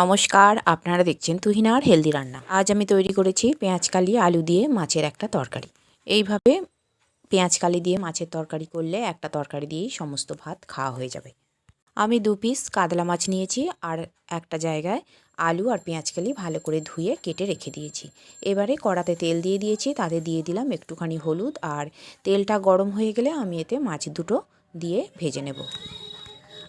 নমস্কার, আপনারা দেখছেন তুহিনার হেলদি রান্না। আজ আমি তৈরি করেছি পেঁয়াজ কালি আলু দিয়ে মাছের একটা তরকারি। এইভাবে পেঁয়াজ কালি দিয়ে মাছের তরকারি করলে একটা তরকারি দিয়েই সমস্ত ভাত খাওয়া হয়ে যাবে। আমি দু পিস কাতলা মাছ নিয়েছি আর একটা জায়গায় আলু আর পেঁয়াজ কালি ভালো করে ধুয়ে কেটে রেখে দিয়েছি। এবারে কড়াতে তেল দিয়ে দিয়েছি, তাতে দিয়ে দিলাম একটুখানি হলুদ আর তেলটা গরম হয়ে গেলে আমি এতে মাছ দুটো দিয়ে ভেজে নেব।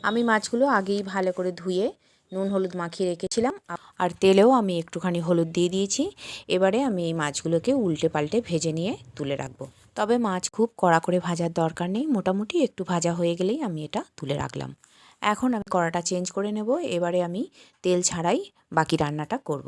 আমি মাছগুলো আগেই ভালো করে ধুয়ে নুন, হলুদ মাখিয়ে রেখেছিলাম। আর তেলেও আমি একটুখানি হলুদ দিয়ে দিয়েছি। এবারে আমি এই মাছগুলোকে উল্টে পাল্টে ভেজে নিয়ে তুলে রাখব। তবে মাছ খুব কড়া করে ভাজার দরকার নেই। মোটামুটি একটু ভাজা হয়ে গেলেই আমি এটা তুলে রাখলাম। এখন আমি কড়াটা চেঞ্জ করে নেব। এবারে আমি তেল ছাড়াই বাকি রান্নাটা করব।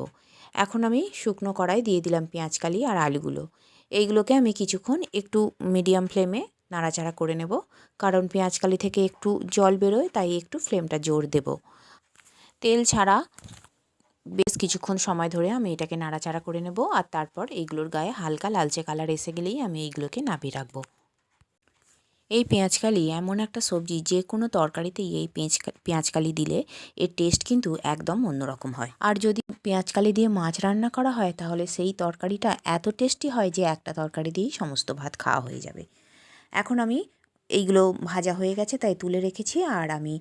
এখন আমি শুকনো কড়াই দিয়ে দিলাম পেঁয়াজকালি আর আলুগুলো। এইগুলোকে আমি কিছুক্ষণ একটু মিডিয়াম ফ্লেমে নাড়াচাড়া করে নেব। কারণ পেঁয়াজকালি থেকে একটু জল বেরোয়, তাই একটু ফ্লেমটা জোর দেব। তেল ছাড়া বেশ কিছুক্ষণ সময় ধরে আমি এটাকে নাড়াচাড়া করে নেব আর তারপর এইগুলোর গায়ে হালকা লালচে কালার এসে গেলেই আমি এইগুলোকে নাবিয়ে রাখব। এই পেঁয়াজকালি এমন একটা সবজি, যে কোনো তরকারিতেই এই পেঁয়াজ পেঁয়াজকালি দিলে এর টেস্ট কিন্তু একদম অন্যরকম হয়। আর যদি পেঁয়াজকালি দিয়ে মাছ রান্না করা হয়, তাহলে সেই তরকারিটা এত টেস্টি হয় যে একটা তরকারি দিয়েই সমস্ত ভাত খাওয়া হয়ে যাবে। এখন আমি এইগুলো ভাজা হয়ে গেছে, তাই তুলে রেখেছি আর আমি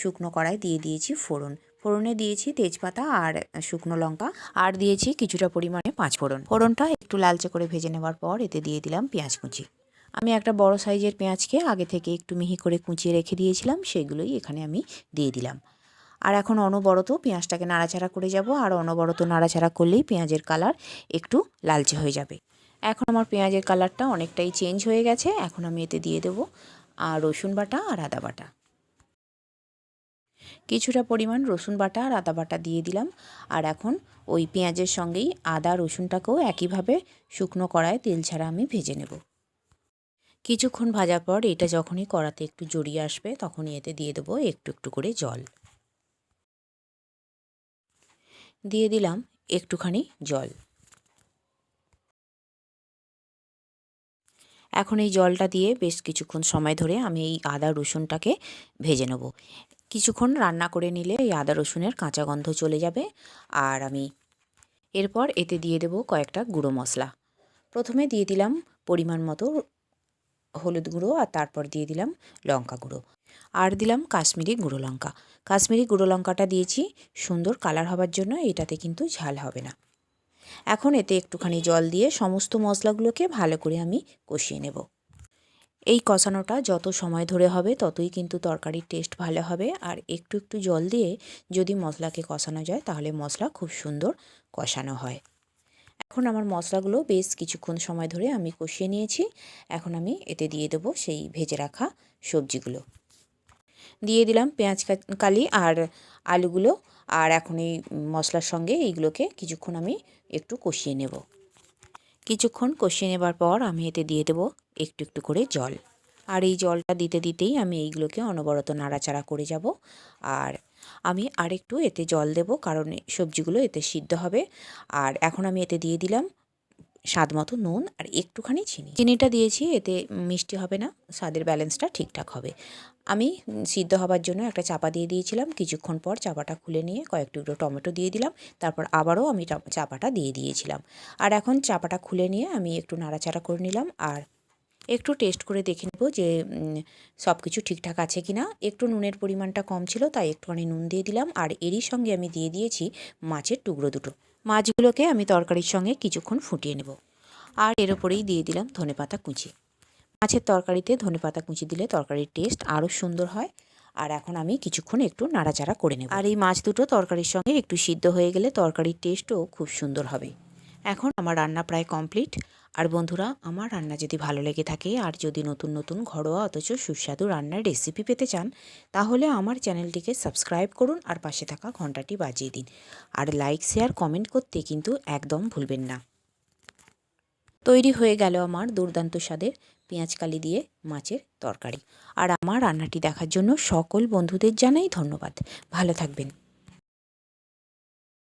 শুকনো কড়াই দিয়ে দিয়েছি ফোড়ন। ফোড়নে দিয়েছি তেজপাতা আর শুকনো লঙ্কা। আর দিয়েছি কিছুটা পরিমাণে পাঁচ ফোড়ন। ফোড়নটা একটু লালচে করে ভেজে নেওয়ার পর এতে দিয়ে দিলাম পেঁয়াজ কুচি। আমি একটা বড় সাইজের পেঁয়াজকে আগে থেকে একটু মিহি করে কুচিয়ে রেখে দিয়েছিলাম, সেগুলোই এখানে আমি দিয়ে দিলাম। আর এখন অনবরত পেঁয়াজটাকে নাড়াচাড়া করে যাব, আর অনবরত নাড়াচাড়া করলেই পেঁয়াজের কালার একটু লালচে হয়ে যাবে। এখন আমার পেঁয়াজের কালারটা অনেকটাই চেঞ্জ হয়ে গেছে, এখন আমি এতে দিয়ে দেবো আর রসুন বাটা আর আদা বাটা। কিছুটা পরিমাণ রসুন বাটা আর আদা বাটা দিয়ে দিলাম। আর এখন ওই পেঁয়াজের সঙ্গেই আদা, রসুনটাকেও একইভাবে শুকনো কড়ায় তেল ছাড়া আমি ভেজে নেব। কিছুক্ষণ ভাজার পর এটা যখনই কড়াতে একটু জড়িয়ে আসবে, তখনই এতে দিয়ে দেবো একটু একটু করে জল। দিয়ে দিলাম একটুখানি জল। এখন এই জলটা দিয়ে বেশ কিছুক্ষণ সময় ধরে আমি এই আদা, রসুনটাকে ভেজে নেব। কিছুক্ষণ রান্না করে নিলে এই আদা রসুনের কাঁচা গন্ধ চলে যাবে। আর আমি এরপর এতে দিয়ে দেব কয়েকটা গুঁড়ো মশলা। প্রথমে দিয়ে দিলাম পরিমাণ মতো হলুদ গুঁড়ো আর তারপর দিয়ে দিলাম লঙ্কা গুঁড়ো। আর দিলাম কাশ্মীরি গুঁড়ো লঙ্কা। কাশ্মীরি গুঁড়ো লঙ্কাটা দিয়েছি, সুন্দর কালার হবার জন্য এটাতে কিন্তু ঝাল হবে না। এখন এতে একটুখানি জল দিয়ে সমস্ত মশলাগুলোকে ভালো করে আমি কষিয়ে নেব। এই কষানোটা যত সময় ধরে হবে, ততই কিন্তু তরকারির টেস্ট ভালো হবে। আর একটু একটু জল দিয়ে যদি মশলাকে কষানো যায়, তাহলে মশলা খুব সুন্দর কষানো হয়। এখন আমার মশলাগুলো বেশ কিছুক্ষণ সময় ধরে আমি কষিয়ে নিয়েছি। এখন আমি এতে দিয়ে দেবো সেই ভেজে রাখা সবজিগুলো। দিয়ে দিলাম পেঁয়াজ কালি আর আলুগুলো। আর এখন এই মশলার সঙ্গে এইগুলোকে কিছুক্ষণ আমি একটু কষিয়ে নেব। কিছুক্ষণ কষিয়ে নেবার পর আমি এতে দিয়ে দেবো একটু একটু করে জল। আর এই জলটা দিতে দিতেই আমি এইগুলোকে অনবরত নাড়াচাড়া করে যাব। আর আমি আরেকটু এতে জল দেব, কারণ সবজিগুলো এতে সিদ্ধ হবে। আর এখন আমি এতে দিয়ে দিলাম স্বাদ মতো নুন আর একটুখানি চিনি। চিনিটা দিয়েছি, এতে মিষ্টি হবে না, স্বাদের ব্যালেন্সটা ঠিকঠাক হবে। আমি সিদ্ধ হবার জন্য একটা চাপা দিয়ে দিয়েছিলাম, কিছুক্ষণ পর চাপাটা খুলে নিয়ে কয়েক টুকরো টমেটো দিয়ে দিলাম, তারপর আবারও আমি চাপাটা দিয়ে দিয়েছিলাম। আর এখন চাপাটা খুলে নিয়ে আমি একটু নাড়াচাড়া করে নিলাম আর একটু টেস্ট করে দেখে নেব যে সব কিছু ঠিকঠাক আছে কি না। একটু নুনের পরিমাণটা কম ছিল, তাই একটুখানি নুন দিয়ে দিলাম আর এরই সঙ্গে আমি দিয়ে দিয়েছি মাছের টুকরো দুটো। মাছগুলোকে আমি তরকারির সঙ্গে কিছুক্ষণ ফুটিয়ে নেব। আর এর উপরেই দিয়ে দিলাম ধনেপাতা কুচি। মাছের তরকারিতে ধনেপাতা কুচি দিলে তরকারির টেস্ট আরও সুন্দর হয়। আর এখন আমি কিছুক্ষণ একটু নাড়াচাড়া করে নেব। আর এই মাছ দুটো তরকারির সঙ্গে একটু সিদ্ধ হয়ে গেলে তরকারির টেস্টও খুব সুন্দর হবে। এখন আমার রান্না প্রায় কমপ্লিট। আর বন্ধুরা, আমার রান্না যদি ভালো লেগে থাকে আর যদি নতুন নতুন ঘরোয়া অথচ সুস্বাদু রান্নার রেসিপি পেতে চান, তাহলে আমার চ্যানেলটিকে সাবস্ক্রাইব করুন আর পাশে থাকা ঘন্টাটি বাজিয়ে দিন। আর লাইক শেয়ার কমেন্ট করতে কিন্তু একদম ভুলবেন না। তৈরি হয়ে গেল আমার দুর্দান্ত স্বাদের পেঁয়াজকালি দিয়ে মাছের তরকারি। আর আমার রান্নাটি দেখার জন্য সকল বন্ধুদের জানাই ধন্যবাদ। ভালো থাকবেন।